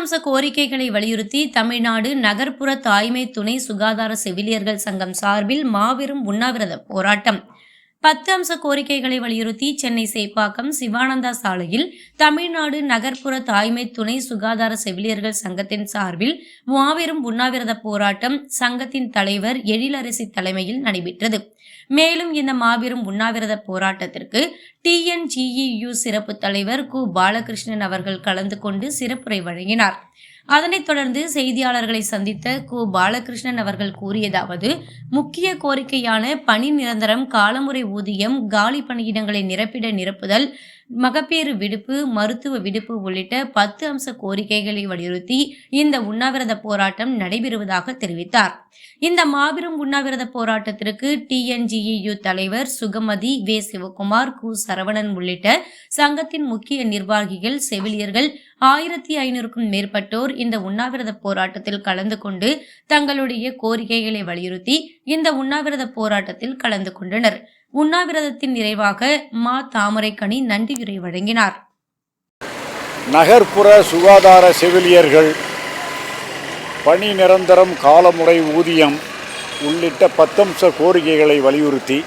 அம்ச கோரிக்கைகளை வலியுறுத்தி தமிழ்நாடு நகர்ப்புற தாய்மை துணை சுகாதார செவிலியர்கள் சங்கம் சார்பில் மாபெரும் உண்ணாவிரத போராட்டம். பத்து அம்ச கோரிக்கைகளை வலியுறுத்தி சென்னை சேப்பாக்கம் சிவானந்தா சாலையில் தமிழ்நாடு நகர்ப்புற தாய்மை துணை சுகாதார செவிலியர்கள் சங்கத்தின் சார்பில் மாபெரும் உண்ணாவிரத போராட்டம் சங்கத்தின் தலைவர் எழிலரசி தலைமையில் நடைபெற்றது. மேலும் இந்த மாபெரும் உண்ணாவிரத போராட்டத்திற்கு டிஎன்ஜிஇயு சிறப்பு தலைவர் கு. பாலகிருஷ்ணன் அவர்கள் கலந்து கொண்டு சிறப்புரை வழங்கினார். அதனைத் தொடர்ந்து செய்தியாளர்களை சந்தித்த கு. பாலகிருஷ்ணன் அவர்கள் கூறியதாவது முக்கிய கோரிக்கையான பணி நிரந்தரம் காலமுறை ஊதியம் காலி பணியிடங்களை நிரப்பிட நிரப்புதல் மகப்பேறு விடுப்பு மருத்துவ விடுப்பு உள்ளிட்ட பத்து அம்ச கோரிக்கைகளை வலியுறுத்தி இந்த உண்ணாவிரத போராட்டம் நடைபெறுவதாக தெரிவித்தார். இந்த மாபெரும் உண்ணாவிரத போராட்டத்திற்கு டிஎன்ஜிஇயு தலைவர் சுகமதி வே. சிவகுமார் கு. சரவணன் உள்ளிட்ட சங்கத்தின் முக்கிய நிர்வாகிகள் செவிலியர்கள் ஆயிரத்தி ஐநூறுக்கும் மேற்பட்டோர் இந்த உண்ணாவிரத போராட்டத்தில் கலந்து கொண்டு தங்களுடைய கோரிக்கைகளை வலியுறுத்தி இந்த உண்ணாவிரத போராட்டத்தில் கலந்து கொண்டனர். உண்ணாவிரதத்தின் நிறைவாக மா தாமரைக்கனி நன்றியுரை வழங்கினார். நகர்ப்புற சுகாதார செவிலியர்கள் பணி நிரந்தரம் காலமுறை ஊதியம் உள்ளிட்ட பத்தம்ச கோரிக்கைகளை வலியுறுத்தி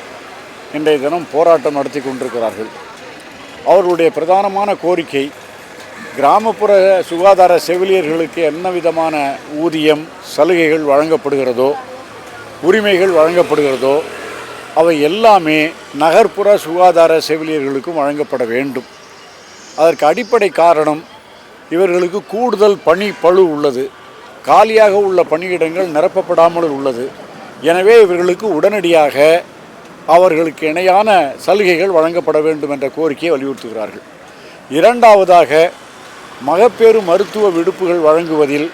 இன்றைய தினம் போராட்டம் நடத்தி கொண்டிருக்கிறார்கள். அவர்களுடைய பிரதானமான கோரிக்கை கிராமப்புற சுகாதார செவிலியர்களுக்கு என்ன விதமான ஊதியம் சலுகைகள் வழங்கப்படுகிறதோ உரிமைகள் வழங்கப்படுகிறதோ அவை எல்லாமே நகர்ப்புற சுகாதார செவிலியர்களுக்கும் வழங்கப்பட வேண்டும். அதற்கு அடிப்படை காரணம் இவர்களுக்கு கூடுதல் பணி பளு உள்ளது. காலியாக உள்ள பணியிடங்கள் நிரப்பப்படாமல் உள்ளது. எனவே இவர்களுக்கு உடனடியாக அவர்களுக்கு இணையான சலுகைகள் வழங்கப்பட வேண்டும் என்ற கோரிக்கையை வலியுறுத்துகிறார்கள். இரண்டாவதாக மகப்பேறு மருத்துவ விடுப்புகள் வழங்குவதில்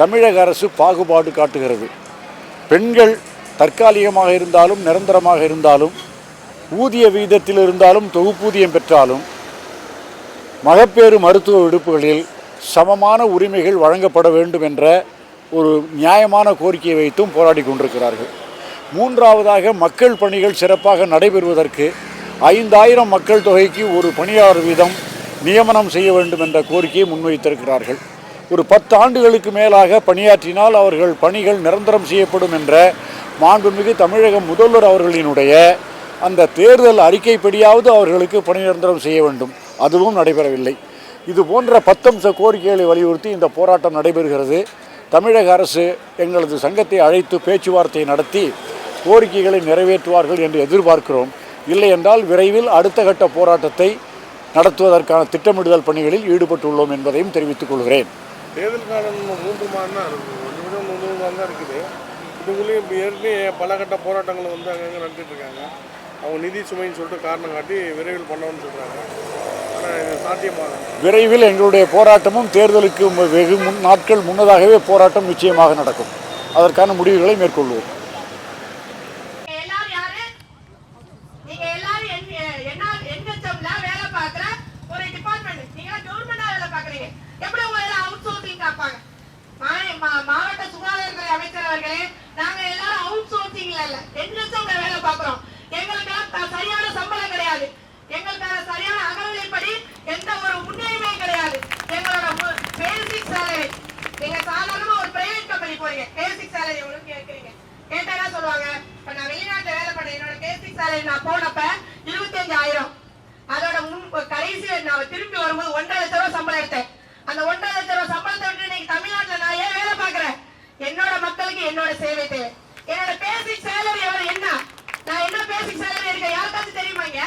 தமிழக அரசு பாகுபாடு காட்டுகிறது. பெண்கள் தற்காலிகமாக இருந்தாலும் நிரந்தரமாக இருந்தாலும் ஊதிய விகிதத்தில் இருந்தாலும் தொகுப்பூதியம் பெற்றாலும் மகப்பேறு மருத்துவ விடுப்புகளில் சமமான உரிமைகள் வழங்கப்பட வேண்டும் என்ற ஒரு நியாயமான கோரிக்கையை வைத்தும் போராடி கொண்டிருக்கிறார்கள். மூன்றாவதாக மக்கள் பணிகள் சிறப்பாக நடைபெறுவதற்கு ஐந்தாயிரம் மக்கள் தொகைக்கு ஒரு பணியாளர் வீதம் நியமனம் செய்ய வேண்டும் என்ற கோரிக்கையை முன்வைத்திருக்கிறார்கள். ஒரு பத்து ஆண்டுகளுக்கு மேலாக பணியாற்றினால் அவர்கள் பணிகள் நிரந்தரம் செய்யப்படும் என்ற மாண்புமிகு தமிழக முதல்வர் அவர்களினுடைய அந்த தேர்தல் அறிக்கைப்படியாவது அவர்களுக்கு பணி நிரந்தரம் செய்ய வேண்டும். அதுவும் நடைபெறவில்லை. இது போன்ற பத்தம்ச கோரிக்கைகளை வலியுறுத்தி இந்த போராட்டம் நடைபெறுகிறது. தமிழக அரசு எங்களது சங்கத்தை அழைத்து பேச்சுவார்த்தை நடத்தி கோரிக்கைகளை நிறைவேற்றுவார்கள் என்று எதிர்பார்க்கிறோம். இல்லை என்றால் விரைவில் அடுத்த கட்ட போராட்டத்தை நடத்துவதற்கான திட்டமிடுதல் பணிகளில் ஈடுபட்டுள்ளோம் என்பதையும் தெரிவித்துக் கொள்கிறேன். தேர்தல் காலம் மூன்று மாதம் தான் இருக்குது மூன்று மாதம் தான் இருக்குது. இதுக்குள்ளேயும் இப்போ ஏற்கனவே பல கட்ட போராட்டங்களை வந்து அங்கங்கே நடத்திட்டு இருக்காங்க. அவங்க நிதி சுமைன்னு சொல்லிட்டு காரணம் காட்டி விரைவில் பண்ணணும்னு சொல்கிறாங்க விரைவில் எங்களுடைய போராட்டமும் தேர்தலுக்கு வெகு முன் நாட்கள் முன்னதாகவே போராட்டம் நிச்சயமாக நடக்கும். அதற்கான முடிவுகளை மேற்கொள்வோம் நீங்க எல்லாரும் யாரு நீங்க எல்லாரும் என்- என்ன என்ஹெச்எம்ல வேலை பார்க்குற ஒரு டிபார்ட்மெண்ட் நீங்க கவர்மெண்டா வேலை பார்க்குறீங்க எப்படி உங்க எல்லாம் அவுட் சோர்சிங் காப்பாங்க மா- மா- மாவட்ட சுகாதாரத்துறை அமைச்சர் அவர்களே நாங்க எல்லாரும் அவுட் சோர்சிங்ல இல்ல. என்ஹெச்எம்ல வேலை பாக்குறோம். எங்களுக்கு சரியான சம்பளம் கிடையாது. எங்களுக்கான சரியான அகவிலைப்படி எந்த ஒரு முன்னுரிமையும் கிடையாது. எங்களோட பேசிக் சேலரி நீங்க சாதாரணமா ஒரு பிரைவேட் கம்பெனி போறீங்க. பேசிக் சேலரி எவ்வளவு கேட்கறீங்க. கேட்டா என்ன சொல்லுவாங்க? இப்ப நான் வெளிநாட்டுல வேலை பண்ணேன். என்னோட பேசிக் சேலரி நான் போனப்ப இருபத்தி ஆயிரம் அதோட முன் கடைசியில நான் திரும்பி வரும்போது ஒன்றரை லட்ச ரூபாய் சம்பளம் எடுத்தேன். அந்த ஒன்றரை லட்ச ரூபாய் சம்பளத்தை விட்டு இன்னைக்கு தமிழ்நாட்டுல நான் ஏன் வேலை பாக்குறேன் மக்களுக்கு என்னோட என்னோட பேசிக் சேலரி எவ்வளவு என்ன? நான் என்ன பேசிக் சேலரி இருக்கேன் யாருக்காச்சும் தெரியுமாங்க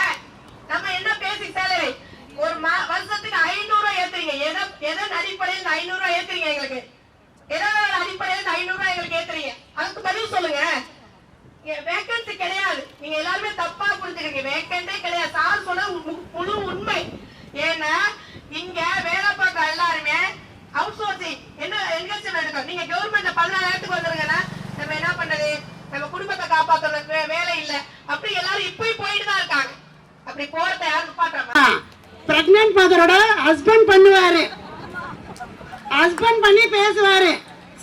நம்ம என்ன பேசிக் சேலரி ஒரு மா- வருஷத்துக்கு ஐநூறு ரூபாய் ஏத்துறீங்க. எதை எதன் அடிப்படையில் ஐநூறு ரூபாய் ஏத்துறீங்க எங்களுக்கு? எதாவது அடிப்படையில் ஐநூறு ரூபாய் எங்களுக்கு ஏத்துறீங்க? அதுக்கு பதில் சொல்லுங்க. வேக்கன்சி கிடையாது. நீங்க எல்லாருமே தப்பா புரிஞ்சுக்கீங்க. வேக்கண்டே கிடையாது. சார் சொன்ன முழு உண்மை. ஏன்னா இங்க வேலை பார்க்க எல்லாருமே அவுட் சோர்சிங் என்ன என்கேஜ்மெண்ட் எடுக்கும் நீங்க கவர்மெண்ட்ல பதினாலாயிரத்துக்கு வந்துருங்கன்னா நம்ம என்ன பண்றது நம்ம குடும்பத்தை காப்பாத்தணும் வே- வேலை இல்ல அப்படி எல்லாரும் இப்பயும் போயிட்டு தான் இருக்காங்க அப்படி போறத யாரும் பாக்குறாங்க பிரெக்னன்ட் மதரோட ஹஸ்பண்ட் பண்ணுவாரு. ஹஸ்பண்ட் பண்ணி பேசுவாரு.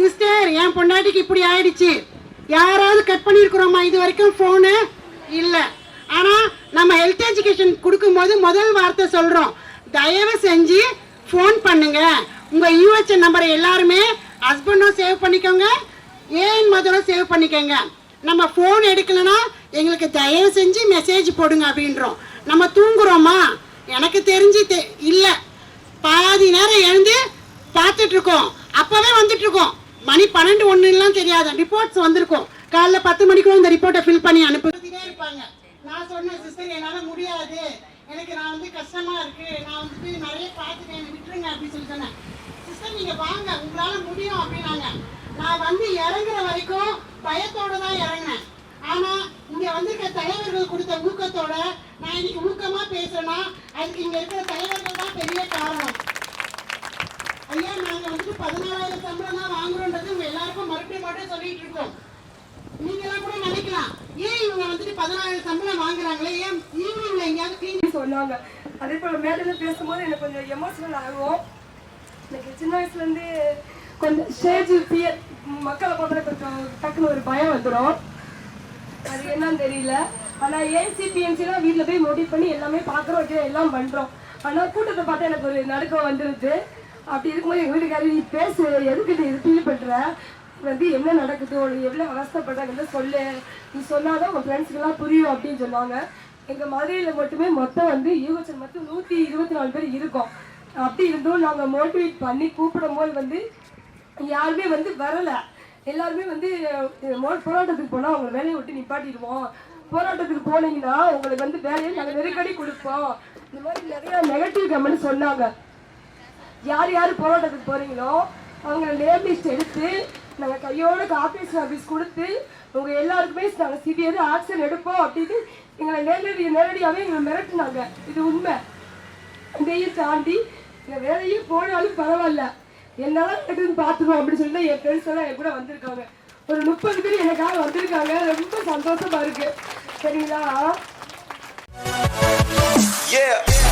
சிஸ்டர் என் பொண்டாட்டிக்கு இப்படி ஆயிடுச்சு. யாராவது கட் பண்ணியிருக்கிறோமா? இது வரைக்கும் ஃபோனு இல்லை. ஆனால் நம்ம ஹெல்த் எஜுகேஷன் கொடுக்கும்போது முதல் வார்த்தை சொல்கிறோம் தயவு செஞ்சு ஃபோன் பண்ணுங்க. உங்கள் யூஹெச்என் நம்பரை எல்லாருமே ஹஸ்பண்டும் சேவ் பண்ணிக்கோங்க. ஏன் மதரும் சேவ் பண்ணிக்கோங்க? நம்ம ஃபோன் எடுக்கலைன்னா எங்களுக்கு தயவு செஞ்சு மெசேஜ் போடுங்க அப்படின்றோம். நம்ம தூங்குறோமா? எனக்கு தெரிஞ்சு தெ இல்லை. பாதி நேரம் எழுந்து பார்த்துட்டு இருக்கோம் அப்போவே வந்துட்டு இருக்கோம் மணி பன்னெண்டு ஒன்றுலாம் தெரியாது. ரிப்போர்ட்ஸ் வந்திருக்கும். காலைல பத்து மணிக்குள்ள இந்த ரிப்போர்ட்டை ஃபில் பண்ணி அனுப்பிட்டே இருப்பாங்க. நான் சொன்னேன் சிஸ்டர் என்னால் முடியாது. எனக்கு நான் வந்து கஷ்டமா இருக்கு. நான் வந்துட்டு நிறைய பார்த்துட்டேன். விட்டுருங்க அப்படின்னு சொல்லி சொன்னேன். சிஸ்டர் நீங்க வாங்க. உங்களால முடியும் அப்படின்னாங்க. நான் வந்து இறங்குற வரைக்கும் பயத்தோட தான் இறங்கினேன். ஆனா இங்க வந்திருக்க தலைவர்கள் கொடுத்த ஊக்கத்தோட நான் இன்னைக்கு ஊக்கமா பேசுறேன்னா அதுக்கு இங்க இருக்கிற தலைவர்கள் தான் பெரிய காரணம். ஐயா நாங்க வந்துட்டு பதினாலாயிரம் சம்பளம் தான் வாங்குறோன்றது உங்க எல்லாருக்கும் மறுபடியும் மட்டும் சொல்லிட்டு இருக்கோம். நீங்க எல்லாம் கூட நினைக்கலாம். ஏன் இவங்க வந்துட்டு பதினாயிரம் சம்பளம் வாங்குறாங்களே? ஏன் ஈவினிங்ல எங்கேயாவது clean சொன்னாங்க அதே போல் மேடையில பேசும்போது எனக்கு கொஞ்சம் எமோஷனல் ஆகும். எனக்கு சின்ன வயசுலேருந்து கொஞ்சம் ஸ்டேஜ் ஃபியர் மக்களை பார்த்தா கொஞ்சம் டக்குன்னு ஒரு பயம் வந்துடும் அது என்னன்னு தெரியல. ஆனால் ஏசிபிஎம்சிலாம் வீட்டில் போய் மோட்டிவ் பண்ணி எல்லாமே பார்க்குறோம் வைக்கிறோம் எல்லாம் பண்ணுறோம் ஆனால் கூட்டத்தை பார்த்தா எனக்கு ஒரு நடுக்கம் வந்துருது. அப்படி இருக்கும்போது எங்கள் வீட்டுக்காரர் நீ பேசு எதுக்கு நீ இது ஃபீல் பண்ணுற வந்து என்ன நடக்குது? உனக்கு எவ்வளோ அவஸ்தைப்படுறாங்கன்னு சொல்லு. நீ சொன்னாதான் உங்கள் ஃப்ரெண்ட்ஸுக்கெல்லாம் புரியும் அப்படின்னு சொன்னாங்க. எங்கள் மதுரையில் மட்டுமே மொத்தம் வந்து யூஹெச்எல் மட்டும் நூற்றி இருபத்தி நாலு பேர் இருக்கோம். அப்படி இருந்தும் நாங்கள் மோட்டிவேட் பண்ணி கூப்பிடும் போது வந்து யாருமே வந்து வரலை. எல்லாருமே வந்து மோ போராட்டத்துக்கு போனால் அவங்க வேலையை விட்டு நிப்பாட்டிடுவோம். போராட்டத்துக்கு போனீங்கன்னா உங்களுக்கு வந்து வேலையை நாங்கள் நெருக்கடி கொடுப்போம். இந்த மாதிரி நிறைய நெகட்டிவ் கமெண்ட் சொன்னாங்க. யார் யார் போராட்டத்துக்கு போறீங்களோ அவங்க நேம் லிஸ்ட் எடுத்து நாங்கள் கையோட ஆஃபீஸ் ஆஃபீஸ் கொடுத்து உங்கள் எல்லாருக்குமே நாங்கள் சிவியர் ஆக்ஷன் எடுப்போம் அப்படின்னு எங்களை நேரடி நேரடியாகவே எங்களை மிரட்டினாங்க. இது உண்மை. இதையும் தாண்டி இந்த வேலையே போனாலும் பரவாயில்ல. என்னால் எடுத்துன்னு பார்த்துருவோம் அப்படின்னு சொல்லி என் ஃப்ரெண்ட்ஸ் எல்லாம் என் கூட வந்திருக்காங்க. ஒரு முப்பது பேர் எனக்காக வந்திருக்காங்க. ரொம்ப சந்தோஷமா இருக்கு. சரிங்களா Yeah.